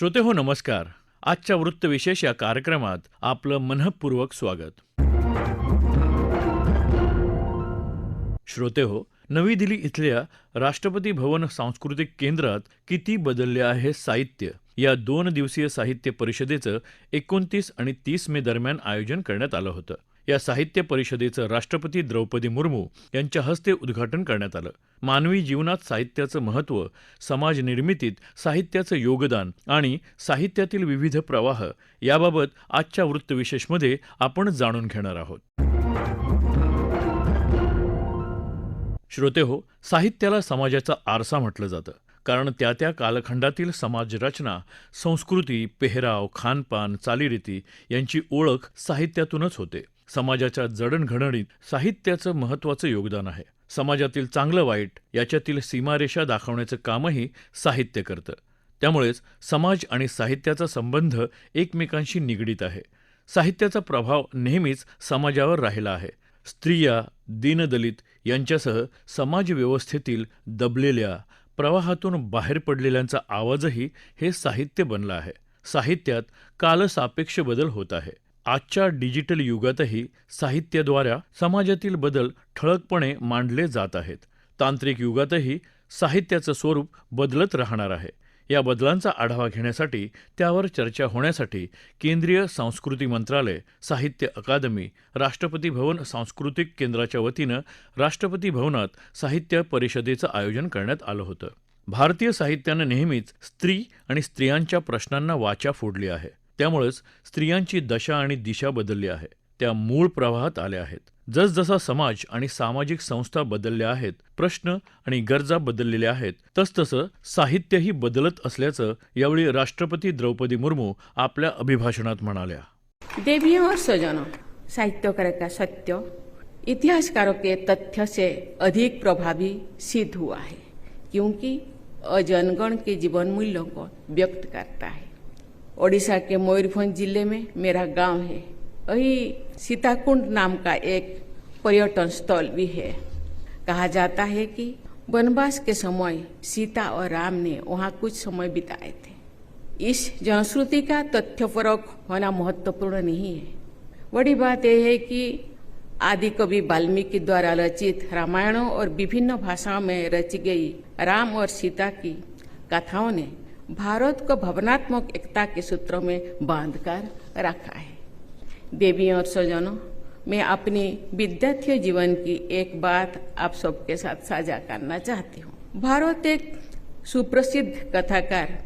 श्रोते हो नमस्कार. आजच्या वृत्तविशेष या कार्यक्रमात आपलं मनःपूर्वक स्वागत. श्रोते हो नवी दिल्ली इथल्या राष्ट्रपती भवन सांस्कृतिक केंद्रात किती बदलले आहे साहित्य? या दोन दिवसीय साहित्य परिषदेचं एकोणतीस आणि तीस मे दरम्यान आयोजन करण्यात आलं होतं. या साहित्य परिषदेचं राष्ट्रपती द्रौपदी मुर्मू यांच्या हस्ते उद्घाटन करण्यात आलं. मानवी जीवनात साहित्याचं महत्त्व समाज निर्मितीत साहित्याचं योगदान आणि साहित्यातील विविध प्रवाह याबाबत आजच्या वृत्तविशेषमध्ये आपण जाणून घेणार आहोत. श्रोते हो साहित्याला समाजाचा आरसा म्हटलं जातं. कारण त्या त्या कालखंडातील समाजरचना संस्कृती पेहराव खानपान चालीरीती यांची ओळख साहित्यातूनच होते. समाजाच्या जडणघडणीत साहित्याचं महत्त्वाचं योगदान आहे. समाजातील चांगलं वाईट याच्यातील सीमारेषा दाखवण्याचं कामही साहित्य करतं. त्यामुळेच समाज आणि साहित्याचा संबंध एकमेकांशी निगडीत आहे. साहित्याचा प्रभाव नेहमीच समाजावर राहिला आहे. स्त्रिया दीनदलित यांच्यासह समाजव्यवस्थेतील दबलेल्या प्रवाहातून बाहेर पडलेल्यांचा आवाजही हे साहित्य बनलं आहे. साहित्यात कालसापेक्ष बदल होत आहे. आजच्या डिजिटल युगातही साहित्याद्वारे समाजातील बदल ठळकपणे मांडले जात आहेत. तांत्रिक युगातही साहित्याचं स्वरूप बदलत राहणार आहे. या बदलांचा आढावा घेण्यासाठी त्यावर चर्चा होण्यासाठी केंद्रीय संस्कृती मंत्रालय साहित्य अकादमी राष्ट्रपती भवन सांस्कृतिक केंद्राच्या वतीनं राष्ट्रपती भवनात साहित्य परिषदेचं आयोजन करण्यात आलं होतं. भारतीय साहित्यानं नेहमीच स्त्री आणि स्त्रियांच्या प्रश्नांना वाचा फोडली आहे. त्यामुळेच स्त्रियांची दशा आणि दिशा बदलली आहे. त्या मूळ प्रवाहात आल्या आहेत. जसजसा समाज आणि सामाजिक संस्था बदलल्या आहेत प्रश्न आणि गरजा बदललेल्या आहेत तसतसं साहित्यही बदलत असल्याचं यावेळी राष्ट्रपती द्रौपदी मुर्मू आपल्या अभिभाषणात म्हणाल्या. देवियों और स्वजनों साहित्यकार का सत्य इतिहासकारों के तथ्य से अधिक प्रभावी सिद्ध हुआ है क्योंकि अजनगण के जीवन मूल्यों को व्यक्त करता है। ओडिशा के मयूरभंज ज़िले में मेरा गाँव है। वही सीताकुंड नाम का एक पर्यटन स्थल भी है। कहा जाता है कि वनवास के समय सीता और राम ने वहाँ कुछ समय बिताए थे। इस जनश्रुति का तथ्यपरक होना महत्वपूर्ण नहीं है। बड़ी बात यह है कि आदि कवि वाल्मीकि द्वारा रचित रामायणों और विभिन्न भाषाओं में रची गई राम और सीता की कथाओं ने भारत को भवनात्मक एकता के सूत्रों में बांधकर रखा है। देवी और स्वजनों, मैं अपनी विद्यार्थी जीवन की एक बात आप सबके साथ साझा करना चाहती हूँ। भारत एक सुप्रसिद्ध कथाकार,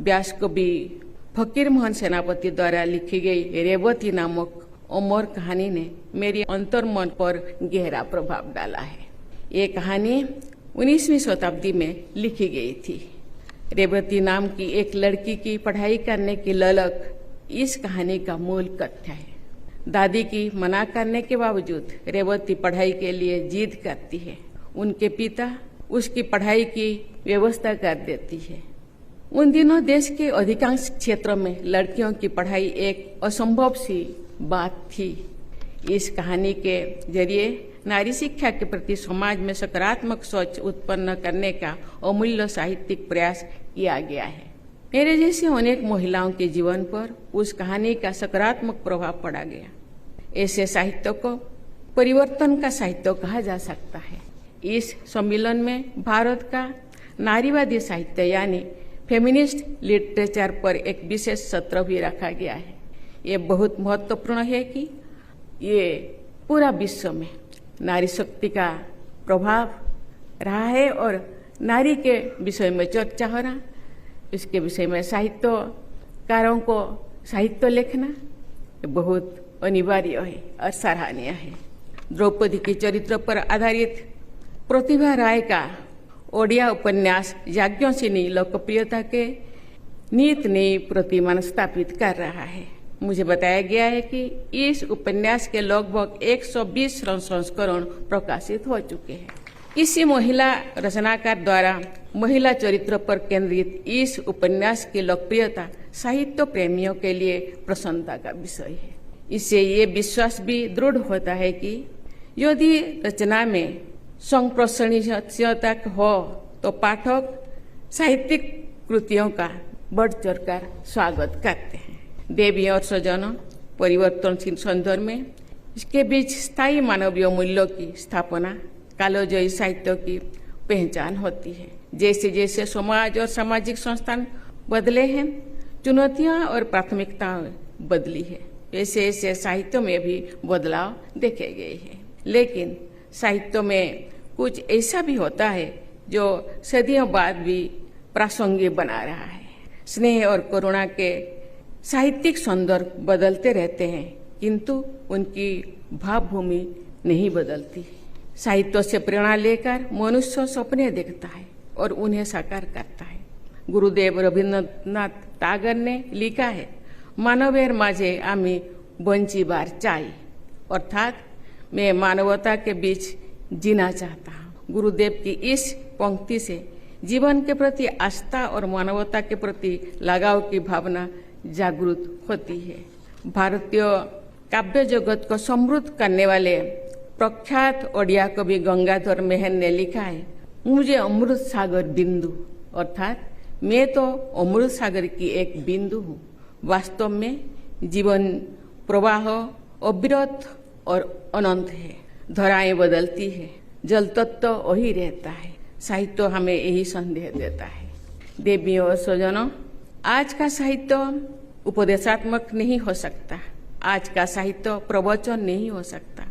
व्यास कवि फकीर मोहन सेनापति द्वारा लिखी गई रेवती नामक अमर कहानी ने मेरे अंतर्मन पर गहरा प्रभाव डाला है। ये कहानी 19वीं शताब्दी में लिखी गई थी। रेवती नाम की एक लड़की की पढ़ाई करने की ललक इस कहानी का मूल कथ्य है। दादी की मना करने के बावजूद रेवती पढ़ाई के लिए जिद करती है। उनके पिता उसकी पढ़ाई की व्यवस्था कर देती है। उन दिनों देश के अधिकांश क्षेत्रों में लड़कियों की पढ़ाई एक असंभव सी बात थी। इस कहानी के ज़रिए नारी शिक्षा के प्रति समाज में सकारात्मक सोच उत्पन्न करने का अमूल्य साहित्यिक प्रयास किया गया है। मेरे जैसी अनेक महिलाओं के जीवन पर उस कहानी का सकारात्मक प्रभाव पड़ा गया। ऐसे साहित्य को परिवर्तन का साहित्य कहा जा सकता है। इस सम्मेलन में भारत का नारीवादी साहित्य यानी फेमिनिस्ट लिटरेचर पर एक विशेष सत्र भी रखा गया है। ये बहुत महत्वपूर्ण है कि ये पूरा विश्व में नारी शक्ति का प्रभाव रहा है और नारी के विषय में चर्चा हो रहा, इसके विषय में साहित्यकारों को साहित्य लिखना बहुत अनिवार्य है और सराहनीय है। द्रौपदी के चरित्र पर आधारित प्रतिभा राय का ओडिया उपन्यास याज्ञसिनी लोकप्रियता के नीत नई प्रतिमान स्थापित कर रहा है। मुझे बताया गया है कि इस उपन्यास के लगभग 120 संस्करण प्रकाशित हो चुके हैं। इसी महिला रचनाकार द्वारा महिला चरित्र पर केंद्रित इस उपन्यास की लोकप्रियता साहित्य प्रेमियों के लिए प्रसन्नता का विषय है। इससे ये विश्वास भी दृढ़ होता है कि यदि रचना में संप्रसनीयता हो तो पाठक साहित्यिक कृतियों का बढ़ चढ़कर स्वागत करते हैं। देवी और स्वजनों परिवर्तनशील संदर्भ में इसके बीच स्थायी मानवीय मूल्यों की स्थापना, कालोजयी साहित्य की पहचान होती है। जैसे जैसे समाज और सामाजिक संस्थान बदले हैं, चुनौतियाँ और प्राथमिकताएँ बदली है। वैसे ऐसे साहित्य में भी बदलाव देखे गए हैं। लेकिन साहित्य में कुछ ऐसा भी होता है जो सदियों बाद भी प्रासंगिक बना रहा है। स्नेह और करुणा के साहित्यिक संदर्भ बदलते रहते हैं, किंतु उनकी भावभूमि नहीं बदलती। साहित्य से प्रेरणा लेकर मनुष्य सपने देखता है और उन्हें साकार करता है। गुरुदेव रवींद्रनाथ टागर ने लिखा है, मानवेर माझे आम्ही बंचीबार चाई। अर्थात, मैं मानवता के बीच जीना चाहता हूँ। गुरुदेव की इस पंक्ति से जीवन के प्रति आस्था और मानवता के प्रति लगाव की भावना जागृत होती है। भारतीय काव्य जगत को समृद्ध करने वाले प्रख्यात ओडिया कवि गंगाधर मेहर ने लिखा है, मुझे अमृत सागर बिंदु अर्थात, मैं तो अमृत सागर की एक बिंदु हूँ। वास्तव में जीवन प्रवाह अविरत और अनंत है। धराएँ बदलती है, जल तत्व वही रहता है। साहित्य हमें यही संदेह देता है। देवी और स्वजनों आज का साहित्य उपदेशात्मक नहीं हो सकता। आज का साहित्य प्रवचन नहीं हो सकता।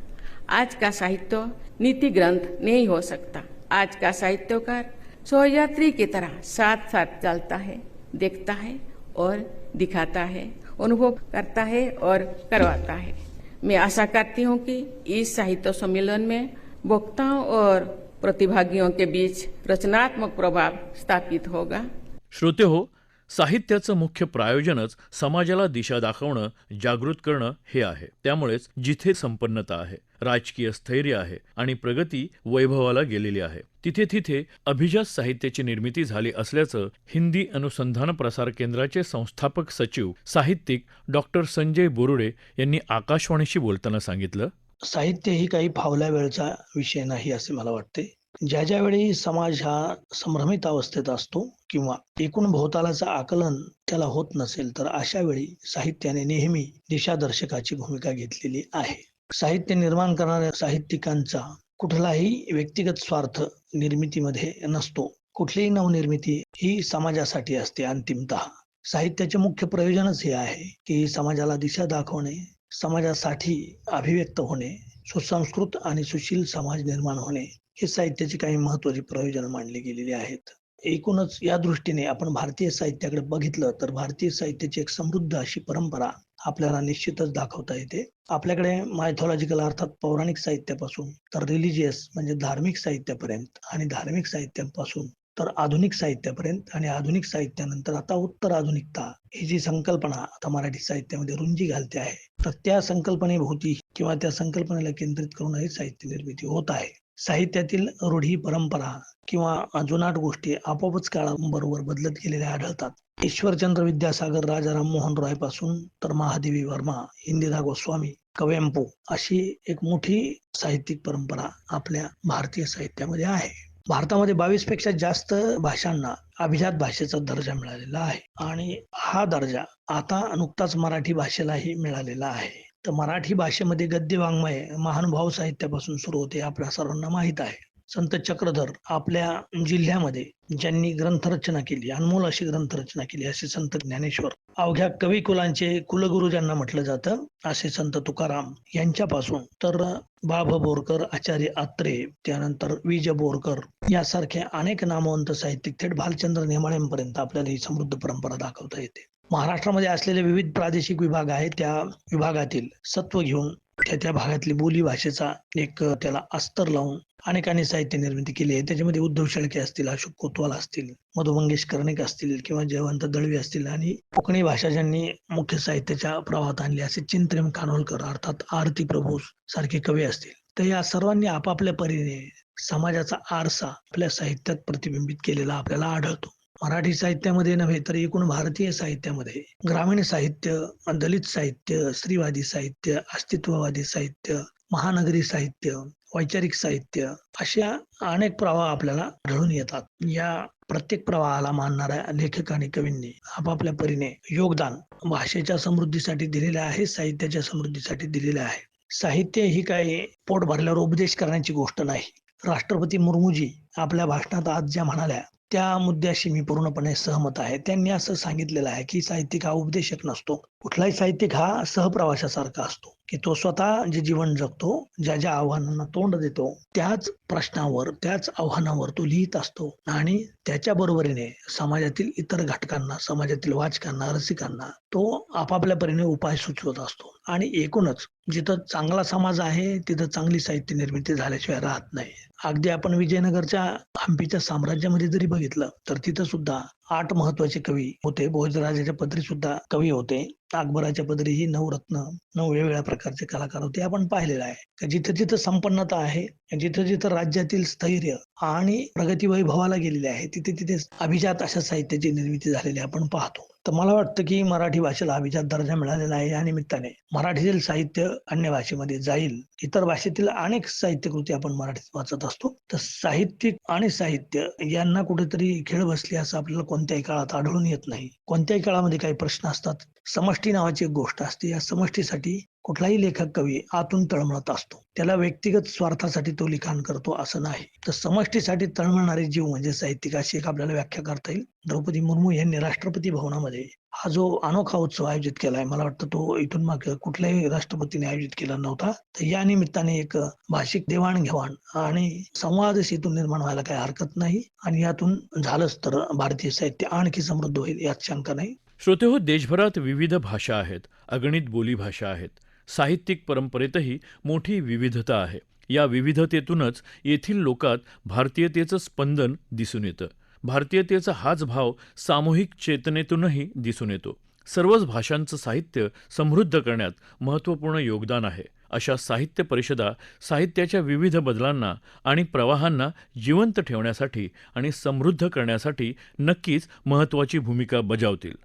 आज का साहित्य नीति ग्रंथ नहीं हो सकता। आज का साहित्यकार सहयात्री की तरह साथ साथ चलता है, देखता है और दिखाता है, अनुभव करता है और करवाता है। मैं आशा करती हूँ कि इस साहित्य सम्मेलन में वक्ताओं और प्रतिभागियों के बीच रचनात्मक प्रभाव स्थापित होगा। श्रोते हो साहित्याचं मुख्य प्रायोजनच समाजाला दिशा दाखवणं जागृत करणं हे आहे. त्यामुळेच जिथे संपन्नता आहे राजकीय स्थैर्य आहे आणि प्रगती वैभवाला गेलेली आहे. तिथे तिथे अभिजात साहित्याची निर्मिती झाली असल्याचं हिंदी अनुसंधान प्रसार केंद्राचे संस्थापक सचिव साहित्यिक डॉक्टर संजय बोरुडे यांनी आकाशवाणीशी बोलताना सांगितलं. साहित्य ही काही फावल्या वेळचा विषय नाही असे मला वाटते. ज्या ज्या वेळी समाज हा संभ्रमित अवस्थेत असतो किंवा एकूण भोवतालाचं आकलन त्याला होत नसेल तर अशा वेळी साहित्याने नेहमी दिशादर्शकाची भूमिका घेतलेली आहे. साहित्य निर्माण करणाऱ्या साहित्यिकांचा कुठलाही व्यक्तिगत स्वार्थ निर्मितीमध्ये नसतो. कुठलीही नवनिर्मिती ही समाजासाठी असते अंतिमतः. साहित्याचे मुख्य प्रयोजनच हे आहे की समाजाला दिशा दाखवणे समाजासाठी अभिव्यक्त होणे सुसंस्कृत आणि सुशील समाज निर्माण होणे. हे साहित्याची काही महत्वाची प्रयोजन मांडली गेलेली आहेत. एकूणच या दृष्टीने आपण भारतीय साहित्याकडे बघितलं तर भारतीय साहित्याची एक समृद्ध अशी परंपरा आपल्याला निश्चितच दाखवता येते. आपल्याकडे मायथॉलॉजिकल अर्थात पौराणिक साहित्यापासून तर रिलिजियस म्हणजे धार्मिक साहित्यापर्यंत आणि धार्मिक साहित्यापासून तर आधुनिक साहित्यापर्यंत आणि आधुनिक साहित्यानंतर आता उत्तर आधुनिकता ही जी संकल्पना आता मराठी साहित्यामध्ये रुंजी घालते आहे तर त्या संकल्पनेभोवती किंवा त्या संकल्पनेला केंद्रित करूनही साहित्य निर्मिती होत आहे. साहित्यातील रूढी परंपरा किंवा जुनाट गोष्टी आपोआपच काळाबरोबर बदलत गेलेल्या आढळतात. ईश्वरचंद्र विद्यासागर राजा राममोहन रॉयपासून तर महादेवी वर्मा इंदिरा गोस्वामी कवेंपू अशी एक मोठी साहित्यिक परंपरा आपल्या भारतीय साहित्यामध्ये आहे. भारतामध्ये बावीसपेक्षा जास्त भाषांना अभिजात भाषेचा दर्जा मिळालेला आहे आणि हा दर्जा आता नुकताच मराठी भाषेलाही मिळालेला आहे. तर मराठी भाषेमध्ये गद्य वाङ्मय महानुभाव साहित्यापासून सुरू होते आपल्या सर्वांना माहीत आहे. संत चक्रधर आपल्या जिल्ह्यामध्ये ज्यांनी ग्रंथरचना केली अनमोल अशी ग्रंथरचना केली असे संत ज्ञानेश्वर अवघ्या कवी कुलांचे कुलगुरु ज्यांना म्हटलं जातं असे संत तुकाराम यांच्यापासून. तर बाभ बोरकर आचार्य आत्रे त्यानंतर विज बोरकर यासारख्या अनेक नामवंत साहित्यिक थेट भालचंद्र नेमाळ्यांपर्यंत आपल्याला ही समृद्ध परंपरा दाखवता येते. महाराष्ट्रामध्ये असलेले विविध प्रादेशिक विभाग आहेत त्या विभागातील सत्व घेऊन त्या त्या भागातली बोली भाषेचा एक त्याला अस्तर लावून अनेकांनी साहित्य निर्मिती केली आहे. त्याच्यामध्ये उद्धव शेळके असतील अशोक कोतवाल असतील मधु मंगेश कर्णिक असतील किंवा जयवंत दळवी असतील आणि कोकणी भाषा ज्यांनी मुख्य साहित्याच्या प्रवाहात आणली असे चिंतन खानोलकर अर्थात आरती प्रभू सारखे कवी असतील. तर या सर्वांनी आपापल्या परीने समाजाचा आरसा आपल्या साहित्यात प्रतिबिंबित केलेला आपल्याला आढळतो. मराठी साहित्यामध्ये नव्हे तर एकूण भारतीय साहित्यामध्ये ग्रामीण साहित्य दलित साहित्य स्त्रीवादी साहित्य अस्तित्ववादी साहित्य महानगरी साहित्य वैचारिक साहित्य अशा अनेक प्रवाह आपल्याला आढळून येतात. या प्रत्येक प्रवाहाला मानणाऱ्या लेखक आणि कवींनी आपापल्या परीने योगदान भाषेच्या समृद्धीसाठी दिलेले आहे साहित्याच्या समृद्धीसाठी दिलेले आहे. साहित्य ही काय पोट भरल्यावर उपदेश करण्याची गोष्ट नाही. राष्ट्रपती मुर्मूजी आपल्या भाषणात आज ज्या म्हणाल्या त्या मुद्द्याशी मी पूर्णपणे सहमत आहे. त्यांनी असं सांगितलेलं आहे की साहित्यिक हा उपदेशक नसतो. कुठलाही साहित्यिक हा सहप्रवाशासारखा असतो. की तो स्वतः जे जीवन जगतो ज्या ज्या आव्हानांना तोंड देतो त्याच प्रश्नावर त्याच आव्हानावर तो लिहित असतो. आणि त्याच्या बरोबरीने समाजातील इतर घटकांना समाजातील वाचकांना रसिकांना तो आपापल्या परीने उपाय सुचवत असतो. आणि एकूणच जिथं चांगला समाज आहे तिथं चांगली साहित्य निर्मिती झाल्याशिवाय राहत नाही. अगदी आपण विजयनगरच्या हंपीच्या साम्राज्यामध्ये जरी बघितलं तर तिथं सुद्धा आठ महत्त्वाचे कवी होते. भोजराजाच्या पदरी सुद्धा कवी होते. अकबराच्या पदरी ही नवरत्न नऊ वेगवेगळ्या प्रकारचे कलाकार होते. आपण पाहिलेलं आहे. जिथं जिथं संपन्नता आहे जिथं जिथं राज्यातील स्थैर्य आणि प्रगती वैभवाला गेलेली आहे. तिथे तिथे अभिजात अशा साहित्याची निर्मिती झालेली आपण पाहतो. तर मला वाटतं की मराठी भाषेला अभिजात दर्जा मिळालेला आहे. या निमित्ताने मराठीतील साहित्य अन्य भाषेमध्ये जाईल. इतर भाषेतील अनेक साहित्यकृती आपण मराठीत वाचत असतो. तर साहित्यिक आणि साहित्य यांना कुठेतरी खेळ बसली असं आपल्याला कोणत्याही काळात आढळून येत नाही. कोणत्याही काळामध्ये काही प्रश्न असतात. समष्टी नावाची एक गोष्ट असते. या समष्टीसाठी कुठलाही लेखक कवी आतून तळमळत असतो. त्याला व्यक्तिगत स्वार्थासाठी तो लिखाण करतो असं नाही. तर समष्टीसाठी तळमळणारे जीव म्हणजे साहित्यिक अशी एक आपल्याला व्याख्या करता येईल. द्रौपदी मुर्मू यांनी राष्ट्रपती भवनामध्ये हा जो अनोखा उत्सव आयोजित केलाय मला वाटतं तो इथून माग कुठल्याही राष्ट्रपतीने आयोजित केला नव्हता. तर या निमित्ताने एक भाषिक देवाणघेवाण आणि संवाद सेतू निर्माण व्हायला काही हरकत नाही आणि यातून झालंच तर भारतीय साहित्य आणखी समृद्ध होईल यात शंका नाही. श्रोते हो देशभरात विविध भाषा आहेत. अगणित बोलीभाषा आहेत. साहित्यिक परंपरेतही मोठी विविधता आहे. या विविधतेतूनच येथील लोकात भारतीयतेचं स्पंदन दिसून येतं. भारतीयतेचा हाच भाव सामूहिक चेतनेतूनही दिसून येतो. सर्वच भाषांचं साहित्य समृद्ध करण्यात महत्त्वपूर्ण योगदान आहे. अशा साहित्य परिषदा साहित्याच्या विविध बदलांना आणि प्रवाहांना जिवंत ठेवण्यासाठी आणि समृद्ध करण्यासाठी नक्कीच महत्त्वाची भूमिका बजावतील.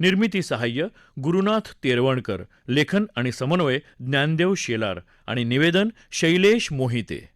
निर्मिती सहाय्य गुरुनाथ तेरवणकर लेखन आणि समन्वय ज्ञानदेव शेलार आणि निवेदन शैलेश मोहिते.